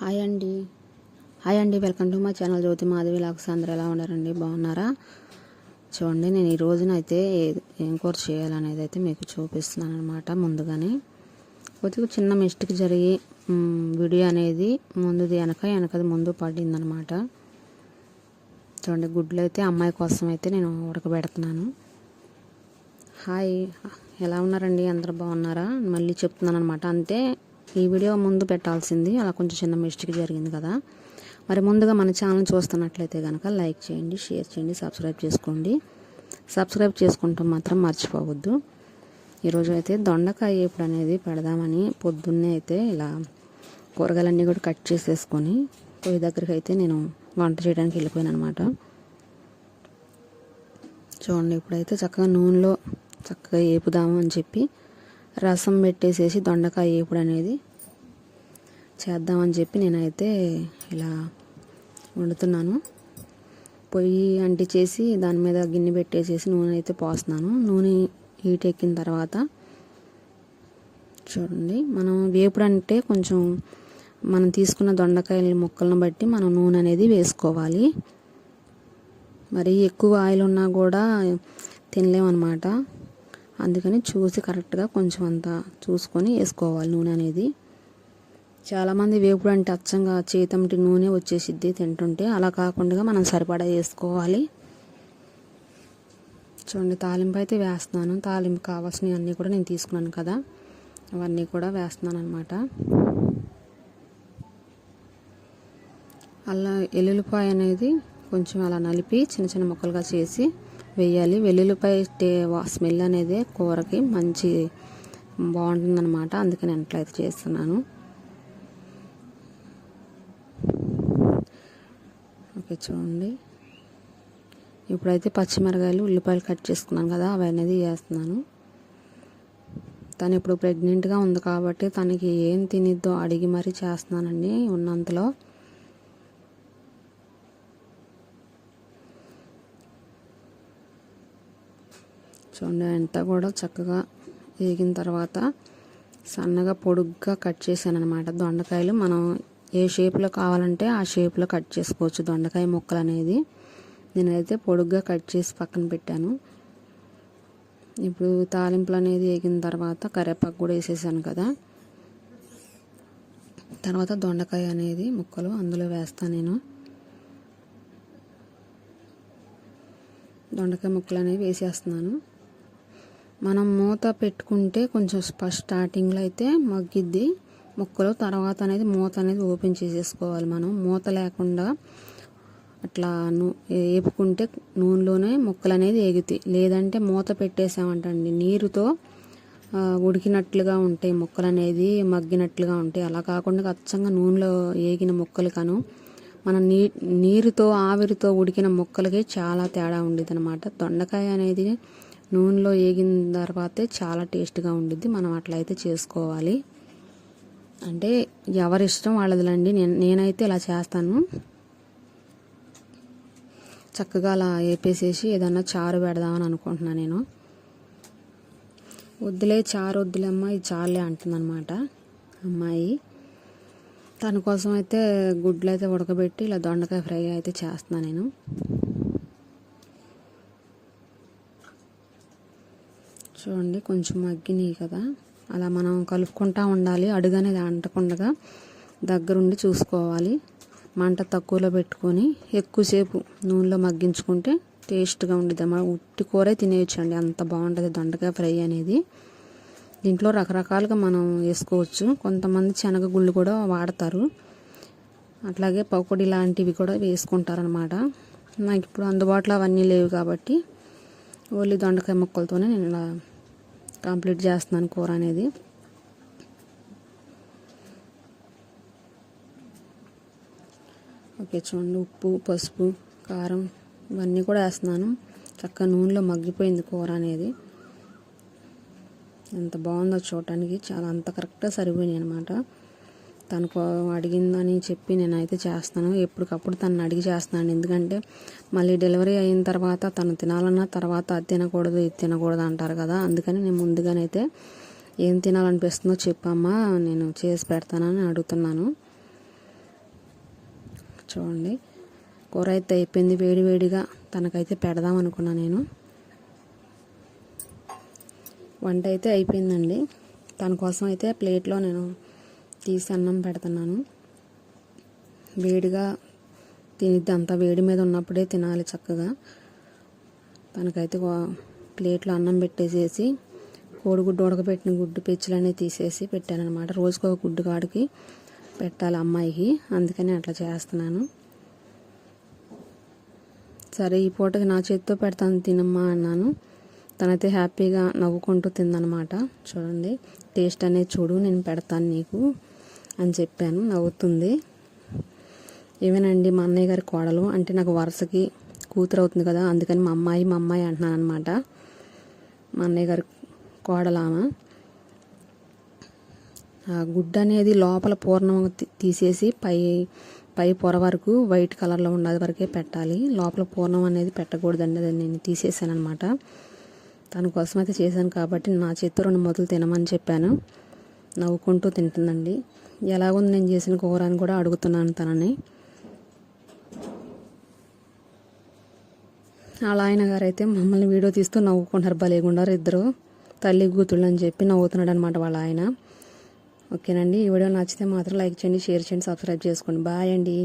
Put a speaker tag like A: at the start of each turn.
A: Hi అండి. Hi అండి. Welcome to మా ఛానల్ జ్యోతి మాధవి లాక్స్. అందరూ ఎలా ఉన్నారండి? బాగున్నారా? చూడండి నేను ఈ రోజున అయితే ఏం కూర చేయాలనేది అయితే మీకు చూపిస్తున్నాను అనమాట ముందుగానే కొద్దిగా చిన్న మిస్టేక్ జరిగి వీడియో అనేది ముందుది వెనక వెనకది ముందు పడిందనమాట చూడండి గుడ్లు అయితే అమ్మాయి కోసం అయితే నేను ఉడకబెడుతున్నాను. హాయ్. ఎలా ఉన్నారండి? అందరు బాగున్నారా? మళ్ళీ చెప్తున్నాను అనమాట అంతే ఈ వీడియో ముందు పెట్టాల్సింది అలా కొంచెం చిన్న మిస్టేక్ జరిగింది కదా. మరి ముందుగా మన ఛానల్ చూస్తున్నట్లయితే కనుక లైక్ చేయండి షేర్ చేయండి సబ్స్క్రైబ్ చేసుకోండి. సబ్స్క్రైబ్ చేసుకుంటాం మాత్రం మర్చిపోవద్దు. ఈరోజు అయితే దొండకాయ వేపుడు అనేది పెడదామని పొద్దున్నే అయితే ఇలా కూరగాయలన్నీ కూడా కట్ చేసేసుకొని పొయ్యి దగ్గరికి అయితే నేను వంట చేయడానికి వెళ్ళిపోయాను అనమాట చూడండి ఇప్పుడైతే చక్కగా నూనెలో చక్కగా వేపుదాము అని చెప్పి రసం పెట్టేసేసి దొండకాయ వేపుడు అనేది చేద్దామని చెప్పి నేనైతే ఇలా వండుతున్నాను. పొయ్యి అంటించేసి దాని మీద గిన్నె పెట్టేసేసి నూనె అయితే పోస్తున్నాను. నూనె హీట్ ఎక్కిన తర్వాత చూడండి మనం వేపుడు అంటే కొంచెం మనం తీసుకున్న దొండకాయల ముక్కలను బట్టి మనం నూనె అనేది వేసుకోవాలి. మరి ఎక్కువ ఆయిల్ ఉన్నా కూడా తినలేమన్నమాట. అందుకని చూసి కరెక్ట్గా కొంచెం అంత చూసుకొని వేసుకోవాలి నూనె అనేది. చాలామంది వేపుడు అంటే అచ్చంగా చేతమిటి నూనె వచ్చేసిద్ది తింటుంటే అలా కాకుండా మనం సరిపడా వేసుకోవాలి. చూడండి తాలింపు అయితే వేస్తున్నాను. తాలింపు కావాల్సినవి అన్నీ కూడా నేను తీసుకున్నాను కదా. అవన్నీ కూడా వేస్తున్నాను అనమాట అలా ఎల్లుల్లిపాయ అనేది కొంచెం అలా నలిపి చిన్న చిన్న ముక్కలుగా చేసి వేయాలి. వెల్లుల్లిపాయ టే స్మెల్ అనేది కూరకి మంచి బాగుంటుందన్నమాట. అందుకని అట్లయితే చేస్తున్నాను. ఓకే చూడండి. ఇప్పుడైతే పచ్చిమిరకాయలు ఉల్లిపాయలు కట్ చేసుకున్నాను కదా అవి అనేది వేస్తున్నాను. తను ఇప్పుడు ప్రెగ్నెంట్గా ఉంది కాబట్టి తనకి ఏం తినిద్దో అడిగి మరీ చేస్తున్నానండి ఉన్నంతలో. చూడండి అంతా కూడా చక్కగా వేగిన తర్వాత సన్నగా పొడుగ్గా కట్ చేశాను అనమాట దొండకాయలు మనం ఏ షేప్లో కావాలంటే ఆ షేప్లో కట్ చేసుకోవచ్చు దొండకాయ ముక్కలు అనేది. నేనైతే పొడుగ్గా కట్ చేసి పక్కన పెట్టాను. ఇప్పుడు తాలింపులు అనేది వేగిన తర్వాత కరివేపాకు కూడా వేసేసాను కదా. తర్వాత దొండకాయ అనేది ముక్కలు అందులో వేస్తాను నేను. దొండకాయ ముక్కలు అనేవి వేసేస్తున్నాను. మనం మూత పెట్టుకుంటే కొంచెం ఫస్ట్ స్టార్టింగ్లో అయితే మగ్గిద్ది. ముక్కలు తర్వాత అనేది మూత అనేది ఓపెన్ చేసేసుకోవాలి మనం. మూత లేకుండా అట్లా నూ వేపుకుంటే నూనెలోనే ముక్కలు అనేది ఎగుతాయి లేదంటే మూత పెట్టేసామంటండి నీరుతో ఉడికినట్లుగా ఉంటాయి ముక్కలు అనేది మగ్గినట్లుగా ఉంటాయి. అలా కాకుండా అచ్చంగా నూనెలో ఏగిన ముక్కలు కాను మన నీ నీరుతో ఆవిరితో ఉడికిన ముక్కలకి చాలా తేడా ఉండేది అనమాట దొండకాయ అనేది నూనెలో వేగిన తర్వాతే చాలా టేస్ట్గా ఉండిద్ది. మనం అట్లయితే చేసుకోవాలి. అంటే ఎవరి ఇష్టం వాళ్ళదిలండి. నేను నేనైతే ఇలా చేస్తాను. చక్కగా అలా వేపేసేసి ఏదన్నా చారు పెడదామని అనుకుంటున్నాను నేను. వద్దులే చారు వద్దులే అమ్మ ఇది చాలే అంటుందన్నమాట అమ్మాయి. తన కోసం అయితే గుడ్లు అయితే ఉడకబెట్టి ఇలా దొండకాయ ఫ్రై అయితే చేస్తున్నాను నేను. చూడండి కొంచెం మగ్గినాయి కదా. అలా మనం కలుపుకుంటా ఉండాలి. అడుగు అనేది అంటకుండా దగ్గరుండి చూసుకోవాలి. మంట తక్కువలో పెట్టుకొని ఎక్కువసేపు నూనెలో మగ్గించుకుంటే టేస్ట్గా ఉండేది మన ఉట్టి కూరే తినేయచ్చండి. అంత బాగుంటుంది దొండకాయ ఫ్రై అనేది. దీంట్లో రకరకాలుగా మనం వేసుకోవచ్చు. కొంతమంది శనగ గుళ్ళు కూడా వాడతారు. అట్లాగే పకోడీ లాంటివి కూడా వేసుకుంటారనమాట నాకు ఇప్పుడు అందుబాటులో అవన్నీ లేవు కాబట్టి ఓన్లీ దొండకాయ ముక్కలతోనే నేను ఇలా కంప్లీట్ చేస్తున్నాను కూర అనేది. ఓకే చూడండి ఉప్పు పసుపు కారం ఇవన్నీ కూడా వేస్తున్నాను. చక్కగా నూనెలో మగ్గిపోయింది కూర అనేది. ఎంత బాగుందో చూడటానికి చాలా అంత కరెక్ట్గా సరిపోయినాయి అనమాట తనకు అడిగిందని చెప్పి నేనైతే చేస్తాను. ఎప్పటికప్పుడు తను అడిగి చేస్తున్నాను. ఎందుకంటే మళ్ళీ డెలివరీ అయిన తర్వాత తను తినాలన్న తర్వాత అది తినకూడదు ఇది తినకూడదు అంటారు కదా. అందుకని నేను ముందుగానైతే ఏం తినాలనిపిస్తుందో చెప్పమ్మా నేను చేసి పెడతానని అడుగుతున్నాను. చూడండి. కూర అయితే అయిపోయింది. వేడి వేడిగా తనకైతే పెడదాం అనుకున్నా నేను. వంట అయితే అయిపోయిందండి. తన కోసం అయితే ప్లేట్లో నేను తీసి అన్నం పెడుతున్నాను. వేడిగా తినిద్ది. అంత వేడి మీద ఉన్నప్పుడే తినాలి చక్కగా. తనకైతే ప్లేట్లో అన్నం పెట్టేసేసి కోడిగుడ్డు ఉడకబెట్టిన గుడ్డు పెచ్చులన్నీ తీసేసి పెట్టానమాట రోజుకు ఒక గుడ్డు కాడికి పెట్టాలి అమ్మాయికి. అందుకని అట్లా చేస్తున్నాను. సరే ఈ పూటకి నా చేతితో పెడతాను తినమ్మా అన్నాను. తనైతే హ్యాపీగా నవ్వుకుంటూ తిందనమాట చూడండి టేస్ట్ అనేది చూడు నేను పెడతాను నీకు. అని చెప్పాను. నవ్వుతుంది. ఏమేనండి మా అన్నయ్య గారి కోడలు. అంటే నాకు వరుసకి కూతురు అవుతుంది కదా అందుకని మా అమ్మాయి మా అమ్మాయి అంటున్నాను అనమాట మా అన్నయ్య గారి కోడలామా ఆ గుడ్డ అనేది లోపల పూర్ణం తీసేసి పై పై పొర వరకు వైట్ కలర్లో ఉన్నది వరకే పెట్టాలి. లోపల పూర్ణం అనేది పెట్టకూడదండి అది నేను తీసేసాను అనమాట తన కోసం అయితే చేశాను కాబట్టి నా చేత్తో రెండు మొదలు తినమని చెప్పాను. నవ్వుకుంటూ తింటుందండి. ఎలాగుంది నేను చేసిన కూర అని కూడా అడుగుతున్నాను తనని. వాళ్ళ ఆయన గారు అయితే మమ్మల్ని వీడియో తీస్తూ నవ్వుకుంటారు భలేగుండారు ఇద్దరు. తల్లి కూతుళ్ళు అని చెప్పి నవ్వుతున్నాడు అనమాట వాళ్ళ ఆయన. ఓకేనండి. ఈ వీడియో నచ్చితే మాత్రం లైక్ చేయండి షేర్ చేయండి సబ్స్క్రైబ్ చేసుకోండి. బాయ్ అండి.